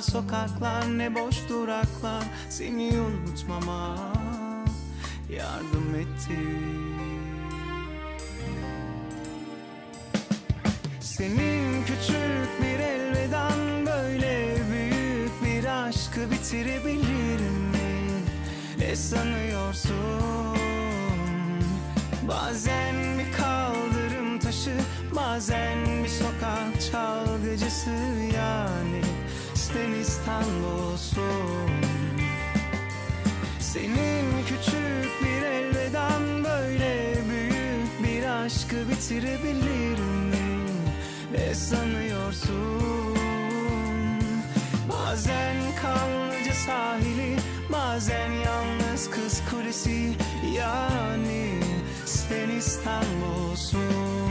Sokaklar ne boş duraklar Seni unutmama yardım etti Senin küçük bir elveden böyle büyük bir aşkı bitirebilirim mi? Ne sanıyorsun? Bazen bir kaldırım taşı, bazen bir sokak çalgıcısı yani sen İstanbul'sun. Senin küçük bir elveden böyle büyük bir aşkı bitirebilirim mi? Ne sanıyorsun? Bazen kanlıca sahili, bazen yalnız kız kulesi Yani sen İstanbul'sun